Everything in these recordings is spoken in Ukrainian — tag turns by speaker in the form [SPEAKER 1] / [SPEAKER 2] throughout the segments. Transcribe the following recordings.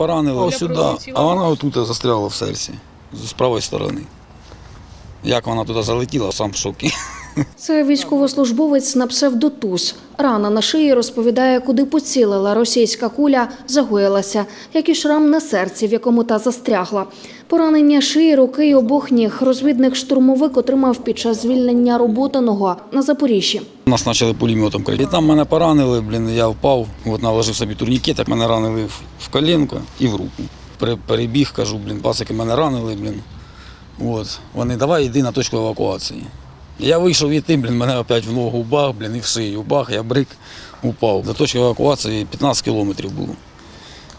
[SPEAKER 1] поранило ось сюди, а вона отут застряла в серці з правої сторони. Як вона туди залетіла, сам в шокі.
[SPEAKER 2] Це військовослужбовець на псевдотуз. Рана на шиї розповідає, куди поцілила російська куля, загоїлася, як і шрам на серці, в якому та застрягла. Поранення шиї, руки й обох ніг розвідник штурмовик отримав під час звільнення роботаного на Запоріжжі.
[SPEAKER 1] Нас почали пулеметом крити. Там мене поранили, блін, я впав, от наложив собі турнікет, так мене ранили в, колінко і в руку. Пере- Перебіг, кажу, блін, пасики мене ранили, блін. От. Вони давай йди на точку евакуації. Я вийшов іти, блін, мене опять в ногу бах, блін, і в шию бах, я брик, упав. До точки евакуації 15 кілометрів було.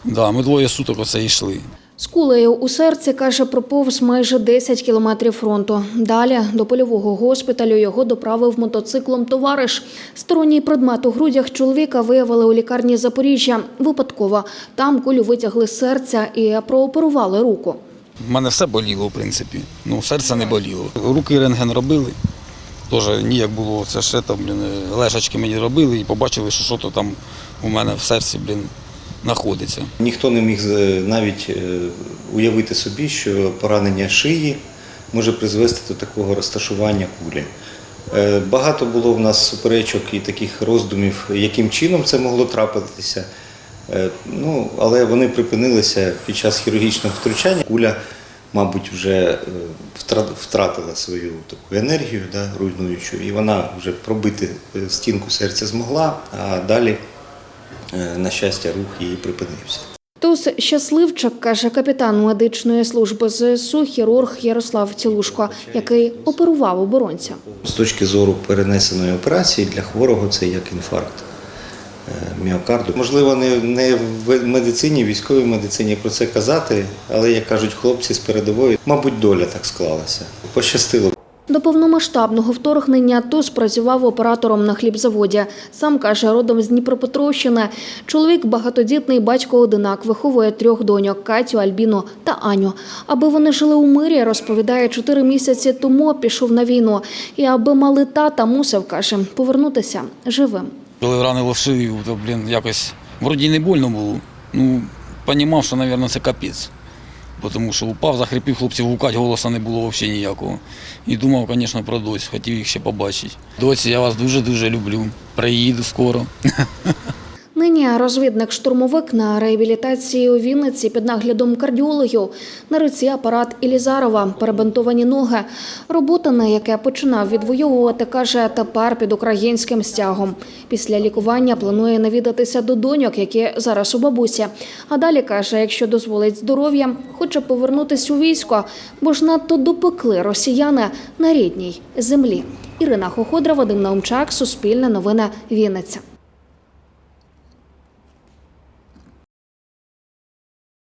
[SPEAKER 1] Да, ми двоє суток оце йшли.
[SPEAKER 2] З кулею у серці, каже, проповз майже 10 кілометрів фронту. Далі до польового госпіталю його доправив мотоциклом товариш. Сторонній предмет у грудях чоловіка виявили у лікарні Запоріжжя. Випадково. Там кулю витягли з серця і прооперували руку.
[SPEAKER 1] У мене все боліло, в принципі. Ну, серце не боліло. Руки рентген робили. Теж ніяк було це ще там, блін, лежачки мені робили і побачили, що щось там у мене в серці, блін, знаходиться.
[SPEAKER 3] Ніхто не міг е, навіть е, уявити собі, що поранення шиї може призвести до такого розташування кулі. Е, Багато було в нас суперечок і таких роздумів, яким чином це могло трапитися. Ну, але вони припинилися під час хірургічного втручання. Куля, мабуть, вже е, втратила свою таку енергію да, руйнуючу, і вона вже пробити е, стінку серця змогла, а далі, е, на щастя, рух її припинився.
[SPEAKER 2] Туз щасливчик, каже капітан медичної служби ЗСУ, хірург Ярослав Цілушко, який оперував оборонця.
[SPEAKER 3] З точки зору перенесеної операції для хворого це як інфаркт міокарду. Можливо, не, не в медицині, військовій медицині про це казати, але як кажуть хлопці з передової, мабуть, доля так склалася. Пощастило.
[SPEAKER 2] До повномасштабного вторгнення Туз працював оператором на хлібзаводі. Сам каже, родом з Дніпропетровщини. Чоловік багатодітний батько одинак, виховує трьох доньок Катю, Альбіну та Аню. Аби вони жили у мирі, розповідає, чотири місяці тому пішов на війну. І аби мали тата, мусив, каже, повернутися живим.
[SPEAKER 1] Коли ранило в шию, то, блін, якось вроді не больно було. Ну, понімав, що, мабуть, це капець. Тому що упав, захрипів, хлопців гукати голоса не було взагалі ніякого. І думав, звісно, про доць, хотів їх ще побачити. Доці, я вас дуже-дуже люблю. Приїду скоро.
[SPEAKER 2] Нині розвідник-штурмовик на реабілітації у Вінниці під наглядом кардіологів. На руці апарат Ілізарова, перебинтовані ноги. Робота, на яке починав відвоювати, каже, тепер під українським стягом. Після лікування планує навідатися до доньок, які зараз у бабусі. А далі каже, якщо дозволить здоров'я, хоче повернутися у військо, бо ж надто допекли росіяни на рідній землі. Ірина Хоходра, Вадим Наумчак, Суспільне новини, Вінниця.